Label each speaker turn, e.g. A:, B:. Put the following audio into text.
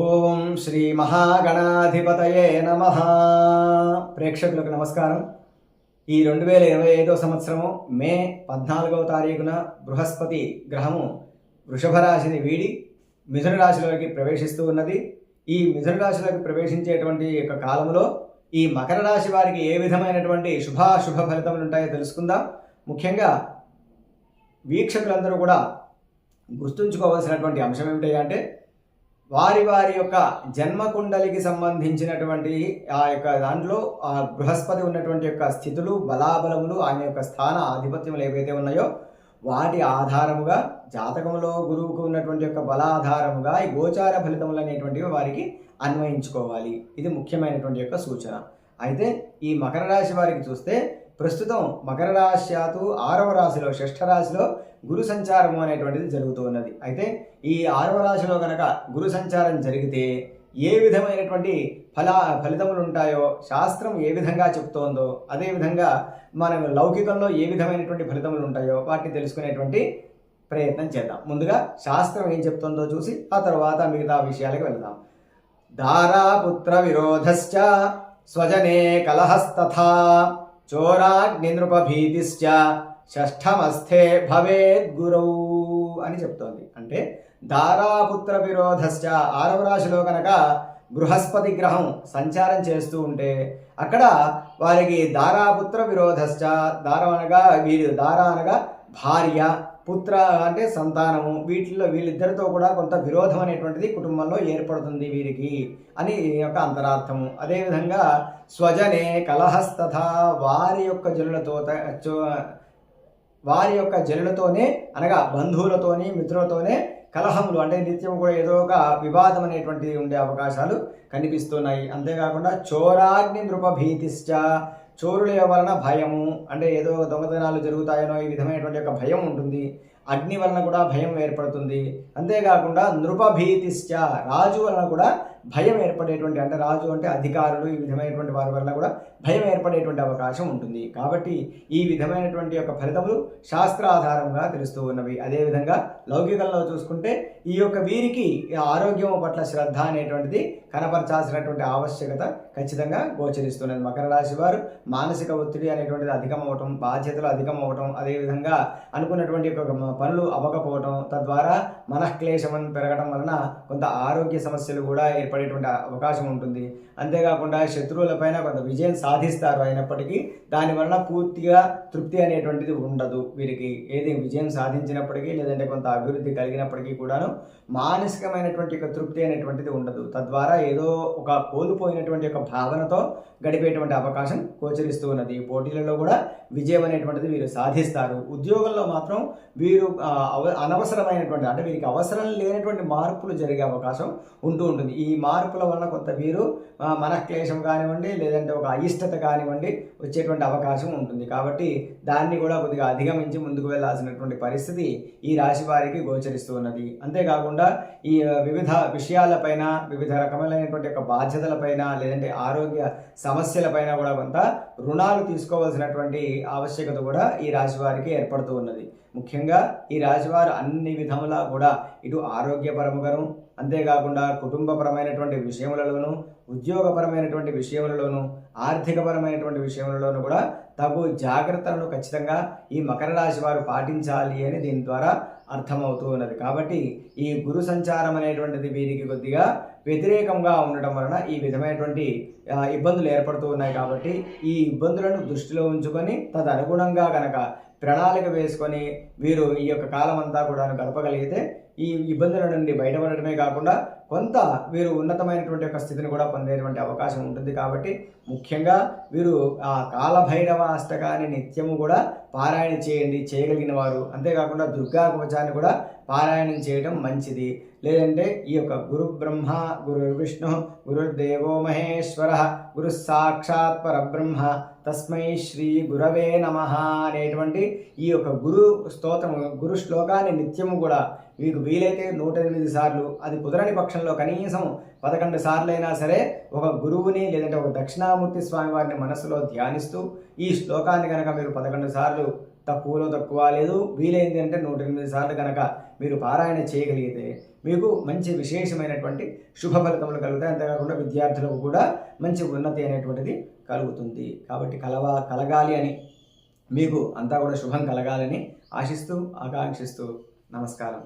A: ఓం శ్రీ మహాగణాధిపతయే నమ ప్రేక్షకులకు నమస్కారం ఈ రెండు వేల ఇరవై ఐదో సంవత్సరము మే పద్నాలుగవ తారీఖున బృహస్పతి గ్రహము వృషభ రాశిని వీడి మిథున రాశిలోకి ప్రవేశిస్తూ ఉన్నది ఈ మిథున రాశిలోకి ప్రవేశించేటువంటి యొక్క కాలంలో ఈ మకర రాశి వారికి ఏ విధమైనటువంటి శుభాశుభ ఫలితములు ఉంటాయో తెలుసుకుందాం ముఖ్యంగా వీక్షకులందరూ కూడా గుర్తుంచుకోవాల్సినటువంటి అంశం ఏమిటంటే వారి వారి యొక్క జన్మకుండలికి సంబంధించినటువంటి ఆ యొక్క దాంట్లో ఆ బృహస్పతి ఉన్నటువంటి యొక్క స్థితులు బలాబలములు ఆయన యొక్క స్థాన ఆధిపత్యములు ఏవైతే ఉన్నాయో వాటి ఆధారముగా జాతకంలో గురువుకు ఉన్నటువంటి యొక్క బలాధారముగా ఈ గోచార ఫలితములు అనేటువంటివి వారికి అన్వయించుకోవాలి ఇది ముఖ్యమైనటువంటి యొక్క సూచన అయితే ఈ మకర రాశి వారికి చూస్తే ప్రస్తుతం మకర రాశి ఆరవ రాశిలో షష్ఠ రాశిలో గురు సంచారము అనేటువంటిది జరుగుతూ ఉన్నది అయితే ఈ ఆరవ రాశిలో కనుక గురు సంచారం జరిగితే ఏ విధమైనటువంటి ఫల ఫలితములు ఉంటాయో శాస్త్రం ఏ విధంగా చెప్తోందో అదేవిధంగా మనం లౌకికంలో ఏ విధమైనటువంటి ఫలితములు ఉంటాయో వాటిని తెలుసుకునేటువంటి ప్రయత్నం చేద్దాం ముందుగా శాస్త్రం ఏం చెప్తుందో చూసి ఆ తర్వాత మిగతా విషయాలకు వెళ్దాం దారాపుత్ర విరోధశ్చ స్వజనే కలహస్తథా చోరాగ్నినృపభీతిశ్చ షష్ఠమస్థే భవేద్గురౌ అని చెప్తోంది అంటే దారాపుత్ర విరోధశ్చ ఆరవ రాశిలో కనుక బృహస్పతి గ్రహం సంచారం చేస్తూ ఉంటే అక్కడ వారికి దారాపుత్ర విరోధశ్చ దారం అనగా వీరి దారా అనగా భార్య పుత్ర అంటే సంతానము వీటిలో వీళ్ళిద్దరితో కూడా కొంత విరోధం అనేటువంటిది కుటుంబంలో ఏర్పడుతుంది వీరికి అని యొక్క అంతరార్థము అదేవిధంగా స్వజనే కలహస్తథ వారి యొక్క జనులతో వారి యొక్క జనులతోనే అనగా బంధువులతోని మిత్రులతోనే కలహములు అంటే నిత్యం కూడా ఏదో ఒక వివాదం అనేటువంటిది ఉండే అవకాశాలు కనిపిస్తున్నాయి అంతేకాకుండా చోరాగ్ని నృపభీతిశ్చ చోరుల వలన భయము అంటే ఏదో దొంగతనాలు జరుగుతాయనో ఈ విధమైనటువంటి యొక్క భయం ఉంటుంది అగ్ని వలన కూడా భయం ఏర్పడుతుంది అంతేకాకుండా నృపభీతిశ్చ రాజు వలన కూడా భయం ఏర్పడేటువంటి అంటే రాజు అంటే అధికారులు ఈ విధమైనటువంటి వారి వల్ల కూడా భయం ఏర్పడేటువంటి అవకాశం ఉంటుంది కాబట్టి ఈ విధమైనటువంటి యొక్క ఫలితములు శాస్త్రాధారంగా తెలుస్తూ ఉన్నవి అదేవిధంగా లౌకికంలో చూసుకుంటే ఈ యొక్క వీరికి ఆరోగ్యం పట్ల శ్రద్ధ అనేటువంటిది కనపరచాల్సినటువంటి ఆవశ్యకత ఖచ్చితంగా గోచరిస్తున్నది మకర రాశి వారు మానసిక ఒత్తిడి అనేటువంటిది అధికమవటం బాధ్యతలు అధికమవటం అదేవిధంగా అనుకున్నటువంటి యొక్క పనులు అవ్వకపోవటం తద్వారా మనఃక్లేశం పెరగడం వలన కొంత ఆరోగ్య సమస్యలు కూడా ఏర్పడేటువంటి అవకాశం ఉంటుంది అంతేకాకుండా శత్రువులపైన కొంత విజయం సాధిస్తారు అయినప్పటికీ దాని వలన పూర్తిగా తృప్తి అనేటువంటిది ఉండదు వీరికి ఏది విజయం సాధించినప్పటికీ లేదంటే కొంత అభివృద్ధి కలిగినప్పటికీ కూడాను మానసికమైనటువంటి యొక్క తృప్తి అనేటువంటిది ఉండదు తద్వారా ఏదో ఒక కోల్పోయినటువంటి యొక్క భావనతో గడిపేటువంటి అవకాశం గోచరిస్తూ ఉన్నది పోటీలలో కూడా విజయం అనేటువంటిది వీరు సాధిస్తారు ఉద్యోగంలో మాత్రం వీరు అనవసరమైనటువంటి అంటే వీరికి అవసరం లేనటువంటి మార్పులు జరిగే అవకాశం ఉంటూ ఉంటుంది ఈ మార్పుల వల్ల కొంత వీరు మనక్లేశం కానివ్వండి లేదంటే ఒక అయిష్టత కానివ్వండి వచ్చేటువంటి అవకాశం ఉంటుంది కాబట్టి దాన్ని కూడా కొద్దిగా అధిగమించి ముందుకు వెళ్లాల్సినటువంటి పరిస్థితి ఈ రాశి వారికి గోచరిస్తూ ఉన్నది అంతేకాకుండా ఈ వివిధ విషయాలపైన వివిధ రకమైనటువంటి యొక్క బాధ్యతలపైన లేదంటే ఆరోగ్య సమస్యలపైన కూడా కొంత రుణాలు తీసుకోవాల్సినటువంటి ఆవశ్యకత కూడా ఈ రాశి వారికి ఏర్పడుతూ ఉన్నది ముఖ్యంగా ఈ రాశివారు అన్ని విధములా కూడా ఇటు ఆరోగ్యపరముగాను అంతేకాకుండా కుటుంబపరమైనటువంటి విషయములలోనూ ఉద్యోగపరమైనటువంటి విషయములలోనూ ఆర్థికపరమైనటువంటి విషయములలోనూ కూడా తగు జాగ్రత్తలను ఖచ్చితంగా ఈ మకర రాశి వారు పాటించాలి అని దీని ద్వారా అర్థమవుతూ ఉన్నది కాబట్టి ఈ గురు సంచారం అనేటువంటిది వీరికి కొద్దిగా వ్యతిరేకంగా ఉండటం వలన ఈ విధమైనటువంటి ఇబ్బందులు ఏర్పడుతూ ఉన్నాయి కాబట్టి ఈ ఇబ్బందులను దృష్టిలో ఉంచుకొని తదనుగుణంగా కనుక ప్రణాళిక వేసుకొని వీరు ఈ యొక్క కాలం అంతా కూడా గడపగలిగితే ఈ ఇబ్బందుల నుండి బయటపడటమే కాకుండా కొంత వీరు ఉన్నతమైనటువంటి యొక్క స్థితిని కూడా పొందేటువంటి అవకాశం ఉంటుంది కాబట్టి ముఖ్యంగా వీరు ఆ కాలభైరవ అష్టకాన్ని నిత్యము కూడా పారాయణ చేయండి చేయగలిగిన వారు అంతేకాకుండా దుర్గా కవచాన్ని కూడా పారాయణం చేయడం మంచిది లేదంటే ఈ యొక్క గురు బ్రహ్మ గురు విష్ణు గురుర్దేవో మహేశ్వర గురు పరబ్రహ్మ తస్మై శ్రీ గురవే నమ అనేటువంటి ఈ యొక్క గురు స్తోత్రము గురు శ్లోకాన్ని నిత్యము కూడా మీకు వీలైతే నూట ఎనిమిది సార్లు అది కుదరని పక్షంలో కనీసం పదకొండు సార్లు అయినా సరే ఒక గురువుని లేదంటే ఒక దక్షిణామూర్తి స్వామి వారిని మనసులో ధ్యానిస్తూ ఈ శ్లోకాన్ని కనుక మీరు పదకొండు సార్లు తక్కువలో తక్కువ లేదు వీలైంది అంటే నూట ఎనిమిది సార్లు కనుక మీరు పారాయణ చేయగలిగితే మీకు మంచి విశేషమైనటువంటి శుభ ఫలితములు కలుగుతాయి అంతేకాకుండా విద్యార్థులకు కూడా మంచి ఉన్నతి అనేటువంటిది కలుగుతుంది కాబట్టి కలవా కలగాలి అని మీకు అంతా కూడా శుభం కలగాలని ఆశిస్తూ ఆకాంక్షిస్తూ నమస్కారం